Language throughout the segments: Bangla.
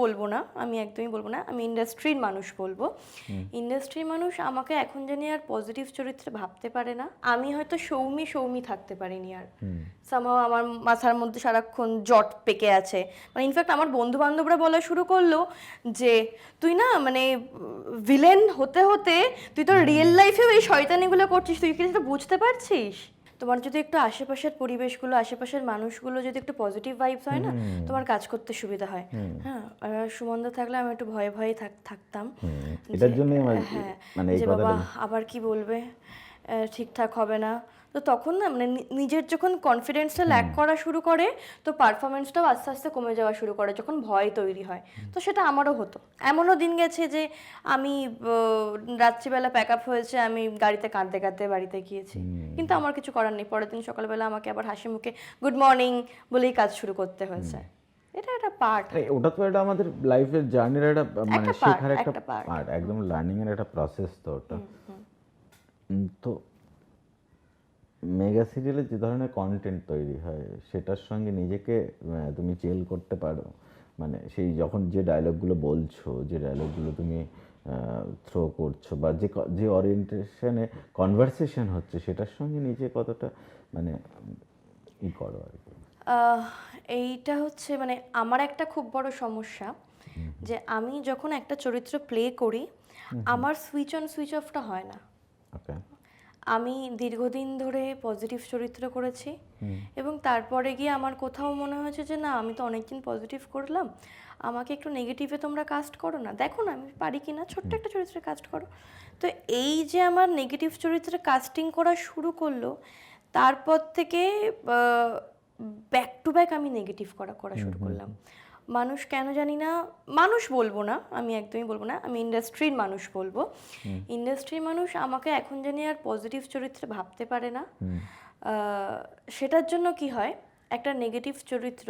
বলব না আমি একদমই বলব না আমি ইন্ডাস্ট্রির মানুষ বলব। ইন্ডাস্ট্রির মানুষ আমাকে এখন জানি আর পজিটিভ চরিত্রে ভাবতে পারে না। আমি হয়তো সৌমি সৌমি থাকতে পারিনি আর। সামাও আমার মাথার মধ্যে সারাক্ষণ জট পেকে আছে। মানে ইনফ্যাক্ট আমার বন্ধু বান্ধবরা বলা শুরু করল যে তুই না মানে ভিলেন হতে হতে তুই তো রিয়েল লাইফেও এই শয়তানিগুলো করছিস তুই কি বুঝতে পারছিস? তোমার যদি একটু আশেপাশের পরিবেশগুলো আশেপাশের মানুষগুলো যদি একটু পজিটিভ ভাইবস হয় না তোমার কাজ করতে সুবিধা হয়। হ্যাঁ আর সুমন্দা থাকলে আমি একটু ভয়ে ভয়ে থাক- থাকতাম। এটার আমার হ্যাঁ মানে এই যে বাবা আবার কি বলবে? ঠিকঠাক হবে না। তো তখন না মানে নিজের যখন কনফিডেন্সটা ল্যাক করা শুরু করে তো পারফরমেন্সটাও আস্তে আস্তে কমে যাওয়া শুরু করে যখন ভয় তৈরি হয়। তো সেটা আমারও হতো। এমনও দিন গেছে যে আমি রাত্রিবেলা প্যাক আপ হয়েছে আমি গাড়িতে কাঁদতে কাঁদতে বাড়িতে গিয়েছি। কিন্তু আমার কিছু করার নেই। পরের দিন সকালবেলা আমাকে আবার হাসি মুখে গুড মর্নিং বলেই কাজ শুরু করতে হয়েছে। এটা একটা পার্ট ওটা তো একটা আমাদের লাইফের জার্নির একটা মানে শেখার একটা পার্ট একদম লার্নিং এর একটা প্রসেস তো ওটা। তো মেগা সিরিয়ালে যে ধরনের কন্টেন্ট তৈরি হয় সেটার সঙ্গে নিজেকে তুমি জেল করতে পারো। মানে সেই যখন যে ডায়লগগুলো বলছো যে ডায়লগগুলো তুমি থ্রো করছ বা যে যে ওরিয়েন্টেশনে কনভারসেশন হচ্ছে সেটার সঙ্গে নিজে কতটা মানে ই করো আর কি। এইটা হচ্ছে মানে আমার একটা খুব বড় সমস্যা যে আমি যখন একটা চরিত্র প্লে করি আমার সুইচ অন সুইচ অফটা হয় না। ওকে আমি দীর্ঘদিন ধরে পজিটিভ চরিত্র করেছি এবং তারপরে গিয়ে আমার কোথাও মনে হয়েছে যে না আমি তো অনেকদিন পজিটিভ করলাম। আমাকে একটু নেগেটিভে তোমরা কাস্ট করো না। দেখো না আমি পারি কি না ছোট্ট একটা চরিত্রে কাস্ট করো। তো এই যে আমার নেগেটিভ চরিত্রে কাস্টিং করা শুরু করল তারপর থেকে ব্যাক টু ব্যাক আমি নেগেটিভ করা করা শুরু করলাম। মানুষ কেন জানি না মানুষ বলব না আমি একদমই বলব না আমি ইন্ডাস্ট্রির মানুষ বলব। ইন্ডাস্ট্রির মানুষ আমাকে এখন জানি আর পজিটিভ চরিত্রে ভাবতে পারে না। সেটার জন্য কি হয় একটা নেগেটিভ চরিত্র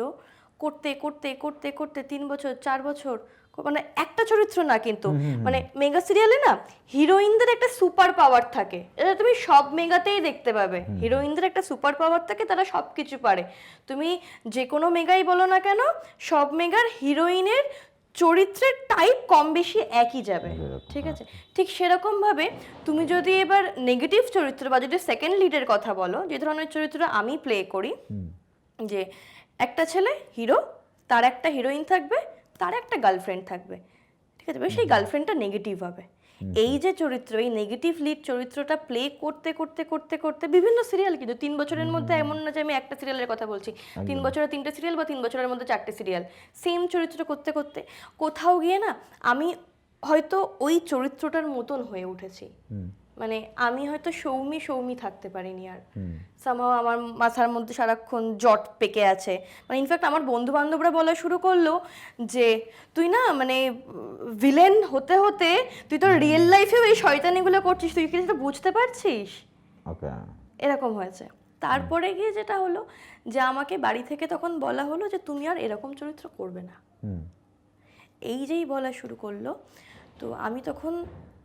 করতে করতে করতে করতে তিন বছর চার বছর মানে একটা চরিত্র না কিন্তু। মানে মেগা সিরিয়ালে না হিরোইনদের একটা সুপার পাওয়ার থাকে। এটা তুমি সব মেগাতেই দেখতে পাবে। হিরোইনদের একটা সুপার পাওয়ার থাকে তারা সব কিছু পারে। তুমি যে কোনো মেগাই বলো না কেন সব মেগার হিরোইনের চরিত্রের টাইপ কম বেশি একই যাবে। ঠিক আছে? ঠিক সেরকমভাবে তুমি যদি এবার নেগেটিভ চরিত্র বা যদি সেকেন্ড লিডের কথা বলো যে ধরনের চরিত্র আমি প্লে করি যে একটা ছেলে হিরো তার একটা হিরোইন থাকবে তার একটা গার্লফ্রেন্ড থাকবে। ঠিক আছে? সেই গার্লফ্রেন্ডটা নেগেটিভ হবে। এই যে চরিত্র এই নেগেটিভ লিড চরিত্রটা প্লে করতে করতে করতে করতে বিভিন্ন সিরিয়াল কিন্তু তিন বছরের মধ্যে এমন না যে আমি একটা সিরিয়ালের কথা বলছি। তিন বছরে তিনটে সিরিয়াল বা তিন বছরের মধ্যে চারটে সিরিয়াল সেম চরিত্র করতে করতে কোথাও গিয়ে না আমি হয়তো ওই চরিত্রটার মতন হয়ে উঠেছি। মানে আমি হয়তো সৌমি সৌমি থাকতে পারিনি আর। সামাও আমার মাথার মধ্যে সারাক্ষণ জট পেকে আছে। মানে ইনফ্যাক্ট আমার বন্ধু বান্ধবরা বলা শুরু করল যে তুই না মানে ভিলেন হতে হতে তুই তো রিয়েল লাইফেও এই শয়তানিগুলো করছিস তুই কি সেটা বুঝতে পারছিস? এরকম হয়েছে। তারপরে গিয়ে যেটা হলো যে আমাকে বাড়ি থেকে তখন বলা হলো যে তুমি আর এরকম চরিত্র করবে না। এই যেই বলা শুরু করল তো আমি তখন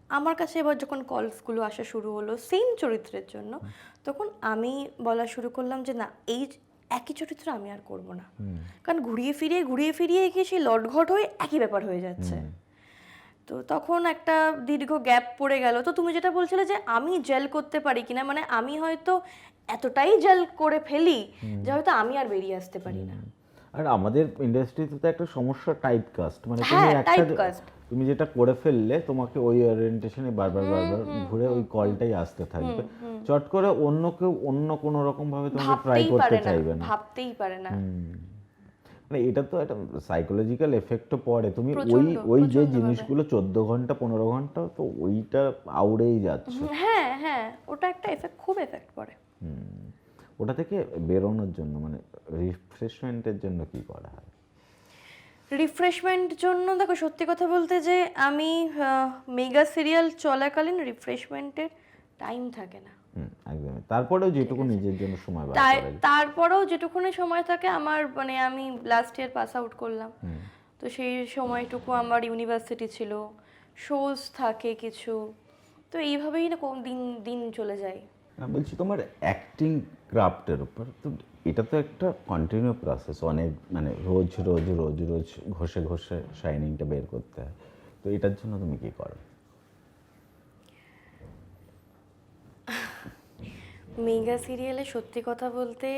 আমার কাছে এবার যখন কলসগুলো আসা শুরু হলো সেম চরিত্রের জন্য তখন আমি বলা শুরু করলাম যে না এই একই চরিত্র আমি আর করব না। কারণ ঘুরিয়ে ফিরিয়ে ঘুরিয়ে ফিরিয়ে গিয়ে সেই লটঘট হয়ে একই ব্যাপার হয়ে যাচ্ছে। তো তখন একটা দীর্ঘ গ্যাপ পড়ে গেল। তো তুমি যেটা বলছিলে যে আমি জেল করতে পারি কিনা? মানে আমি হয়তো এতটাই জেল করে ফেলি যে হয়তো আমি আর বেরিয়ে আসতে পারি না। আর আমাদের ইন্ডাস্ট্রিতে তো একটা সমস্যা টাইপ কাস্ট মানে তুমি হ্যাঁ, একটা। তুমি যেটা করে ফেললে তোমাকে ওই ওরিয়েন্টেশনে বারবার বারবার ঘুরে ওই কলটাই আসতে থাকবে। চট করে অন্য কেউ অন্য কোনো রকম ভাবে তোমাকে ট্রাই করতে চাইবে না। ভাবতেই পারে না। মানে এটা তো একটা সাইকোলজিক্যাল এফেক্টও পড়ে। তুমি ওই ওই যে জিনিসগুলো চোদ্দ ঘণ্টা পনেরো ঘণ্টা তো ওইটা আউড়েই যাচ্ছে। হ্যাঁ হ্যাঁ ওটা একটা এফেক্ট খুব এফেক্ট পড়ে। ওটা থেকে বেরোনোর জন্য মানে রিফ্রেশমেন্টের জন্য কি করা হয়? রিফ্রেশমেন্ট জন্য দেখো সত্যি কথা বলতে যে আমি মেগা সিরিয়াল চলাকালীন রিফ্রেশমেন্টের টাইম থাকে না। একদমই। তারপরেও যেটুকু নিজের জন্য সময় বার তারপরেও যেটুকুনি সময় থাকে আমার মানে আমি লাস্ট ইয়ার পাস আউট করলাম। তো সেই সময়টুকু আমার ইউনিভার্সিটি ছিল শোজ থাকে কিছু। তো এইভাবেই না কোন দিন দিন চলে যায়। না বলছি তোমার অ্যাক্টিং ক্রাফটের উপর তো এটা তো একটা কন্টিনিউ প্রসেস অনেক মানে রোজ রোজ রোজ রোজ ঘষে ঘষে শাইনিংটা বের করতে হয়। তো এটার জন্য তুমি কি করো? মেগা সিরিয়ালে সত্যি কথা বলতে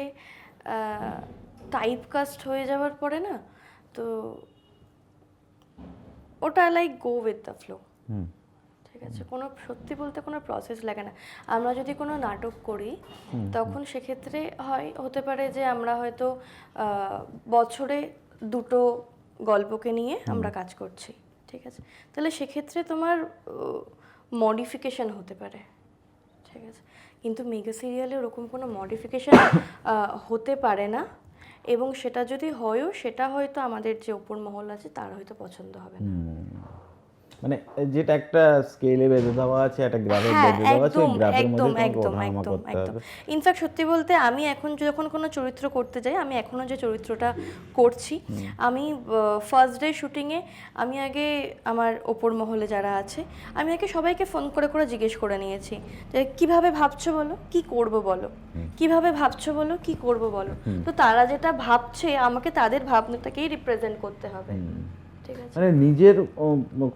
টাইপ কাস্ট হয়ে যাওয়ার পরে না তো ওটা like go with the flow hmm. ঠিক আছে? কোনো সত্যি বলতে কোনো প্রসেস লাগে না। আমরা যদি কোনো নাটক করি তখন সেক্ষেত্রে হয় হতে পারে যে আমরা হয়তো বছরে দুটো গল্পকে নিয়ে আমরা কাজ করছি ঠিক আছে? তাহলে সেক্ষেত্রে তোমার মডিফিকেশন হতে পারে ঠিক আছে? কিন্তু মেগা সিরিয়ালে ওরকম কোনো মডিফিকেশন হতে পারে না। এবং সেটা যদি হয়ও সেটা হয়তো আমাদের যে ওপর মহল আছে তার হয়তো পছন্দ হবে না। মানে যেটা একটা স্কেলে বেঁধে দেওয়া আছে একটা গ্রাফে হ্যাঁ বেঁধে দেওয়া আছে গ্রাফের মধ্যে একদম একদম একদম ইনফ্যাক্ট সত্যি বলতে আমি এখন যখন কোনো চরিত্র করতে যাই আমি এখনও যে চরিত্রটা করছি আমি ফার্স্ট ডে শুটিংয়ে আমি আগে আমার ওপর মহলে যারা আছে আমি আগে সবাইকে ফোন করে করে জিজ্ঞেস করে নিয়েছি যে কীভাবে ভাবছ বলো? কি করব বলো? কীভাবে ভাবছ বলো? কি করব বলো? তো তারা যেটা ভাবছে আমাকে তাদের ভাবনাটাকেই রিপ্রেজেন্ট করতে হবে। মানে নিজের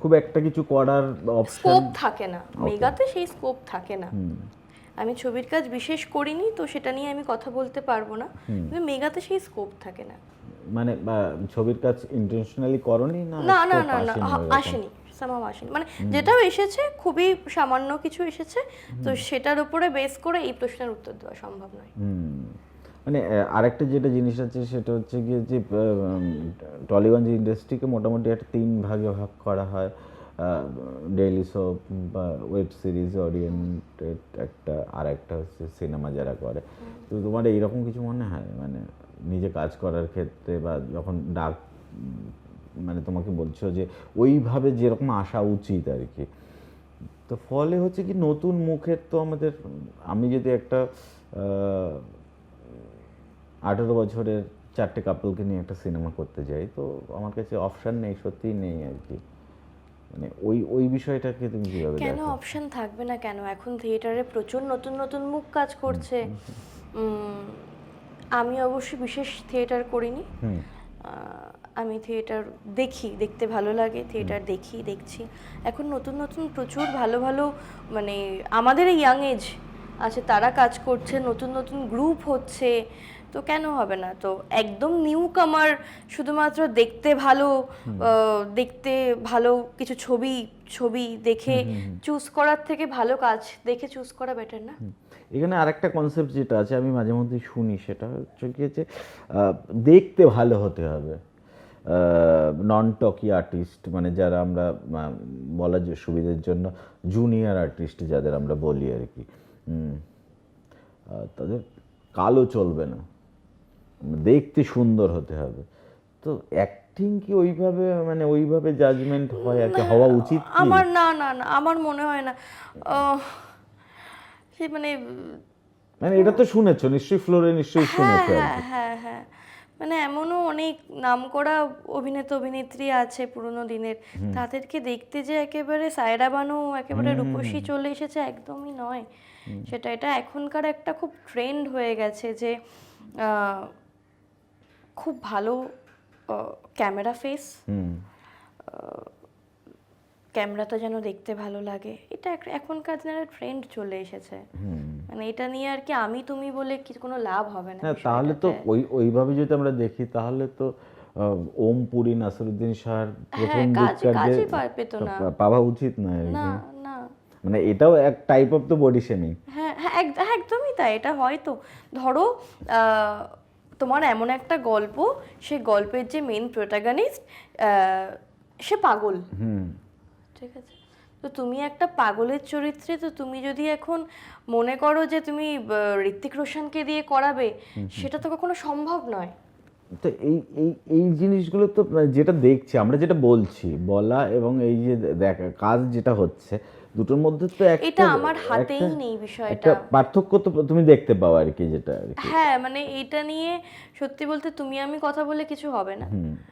খুব একটা কিছু করার স্কোপ থাকে না। মেগাতে সেই স্কোপ থাকে না। আমি ছবির কাজ বিশেষ করিনি তো সেটা নিয়ে আমি কথা বলতে পারব না। কিন্তু মেগাতে সেই স্কোপ থাকে না। মানে ছবির কাজ ইন্টেনশনালি করনি না? না না না না আসেনি ওরকম? আসেনি সামাম আসেনি। মানে যেটাও এসেছে খুবই সামান্য কিছু এসেছে তো সেটার উপরে বেস করে এই প্রশ্নের উত্তর দেওয়া সম্ভব নয়। মানে আরেকটা যেটা জিনিস আছে সেটা হচ্ছে গিয়ে যে টলিগঞ্জ ইন্ডাস্ট্রিকে মোটামুটি একটা তিন ভাগে ভাগ করা হয়। ডেইলি সোপ বা ওয়েব সিরিজ ওরিয়েন্টেড একটা আর একটা হচ্ছে সিনেমা যারা করে। তো তোমার এইরকম কিছু মনে হয়? মানে নিজে কাজ করার ক্ষেত্রে বা যখন ডাক মানে তোমাকে বলছো যে, ওইভাবে যেরকম আসা উচিত আর কি। তো ফলে হচ্ছে কি নতুন মুখের তো আমাদের, আমি যদি একটা আঠেরো বছরের চারটে কাপলকে নিয়ে একটা সিনেমা করতে যাই তো আমার কাছে অপশান নেই সত্যিই নেই আর কি। মানে ওই ওই বিষয়টাকে তুমি কীভাবে কেন অপশন থাকবে না কেন? এখন থিয়েটারে প্রচুর নতুন নতুন মুখ কাজ করছে। আমি অবশ্যই বিশেষ থিয়েটার করিনি। আমি থিয়েটার দেখি দেখতে ভালো লাগে থিয়েটার দেখি দেখছি। এখন নতুন নতুন প্রচুর ভালো ভালো মানে আমাদের ইয়াং এজ আছে তারা কাজ করছে নতুন নতুন গ্রুপ হচ্ছে। তো কেন হবে না? তো একদম নিউ কামার শুধুমাত্র দেখতে ভালো দেখতে ভালো কিছু ছবি ছবি দেখে চুজ করার থেকে ভালো কাজ দেখে চুজ করা বেটার না? এখানে আরেকটা কনসেপ্ট যেটা আছে আমি মাঝে মধ্যে শুনি সেটা হচ্ছে কি যে দেখতে ভালো হতে হবে। নন টকি আর্টিস্ট মানে যারা আমরা বলার যে সুবিধার জন্য জুনিয়র আর্টিস্ট যাদের আমরা বলি আর কি। তাদের কালো চলবে না। দেখতে সুন্দর হতে হবে। তো অ্যাক্টিং কি ওইভাবে মানে ওইভাবে জাজমেন্ট হয় আর কি? হওয়া উচিত আমার না না না আমার মনে হয় না। সে মানে মানে এটা তো শুনেছো নিশ্চয়ই ফ্লোরে নিশ্চয়ই শুনেছো হ্যাঁ হ্যাঁ হ্যাঁ। মানে এমনও অনেক নামকরা অভিনেতা অভিনেত্রী আছে পুরোনো দিনের। তাদেরকে দেখতে যে একেবারে সায়রা বানু একেবারে রূপসী চলে এসেছে একদমই নয়। সেটা এটা এখনকার একটা খুব ট্রেন্ড হয়ে গেছে যে খুব ভালো ক্যামেরা ফেস হুম। ক্যামেরাটা যেন দেখতে ভালো লাগে। এটা এখনকার দিনের ট্রেন্ড চলে এসেছে। মানে এটা নিয়ে আর কি আমি তুমি বলে কি কোনো লাভ হবে না তাহলে তো ওই ওইভাবে যদি আমরা দেখি তাহলে তো ওম পুরী নাসরুদ্দিন শাহর প্রথম হ্যাঁ, দিককার যে। পাওয়া উচিত না না না। মানে এটাও এক টাইপ অফ তো বডি শেমিং হ্যাঁ হ্যাঁ এক- হ্যাঁ, একদমই তাই এটা হয়তো। ধরো আহ, তোমার এমন একটা গল্প সে গল্পের যে মেন প্রোটাগনিস্ট সে পাগল। হুম। ঠিক আছে? তো তুমি একটা পাগলের চরিত্রে তো তুমি যদি এখন মনে করো যে তুমি ঋত্বিক রোশনকে দিয়ে করাবে সেটা তো কখনো সম্ভব নয়। তো এই এই এই জিনিসগুলো তো মানে যেটা দেখছি আমরা যেটা বলছি বলা এবং এই যে দেখা কাজ যেটা হচ্ছে দুটোর মধ্যে তো একটা এটা আমার হাতেই নেই বিষয়টা। পার্থক্য তো তুমি দেখতে পাও আর কি যেটা আর কি। হ্যাঁ মানে এটা নিয়ে সত্যি বলতে তুমি আমি কথা বলে কিছু হবে না।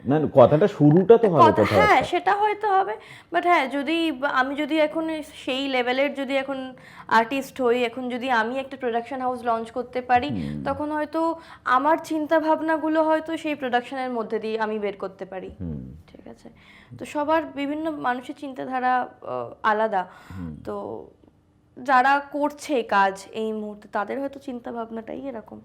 না না, কথাটা শুরুটা তো হবে কথা হ্যাঁ সেটা হয়তো হবে বাট হ্যাঁ যদি আমি যদি এখন সেই লেভেলের যদি এখন আর্টিস্ট হই এখন যদি আমি একটা প্রোডাকশন হাউস লঞ্চ করতে পারি তখন হয়তো আমার চিন্তা ভাবনাগুলো হয়তো সেই প্রোডাকশনের মধ্যে দিয়ে আমি বের করতে পারি। ঠিক আছে? তো সবার বিভিন্ন মানুষের চিন্তাধারা আলাদা। তো যারা করছে কাজ এই মুহূর্তে তাদের হয়তো চিন্তা ভাবনাটাই এরকম।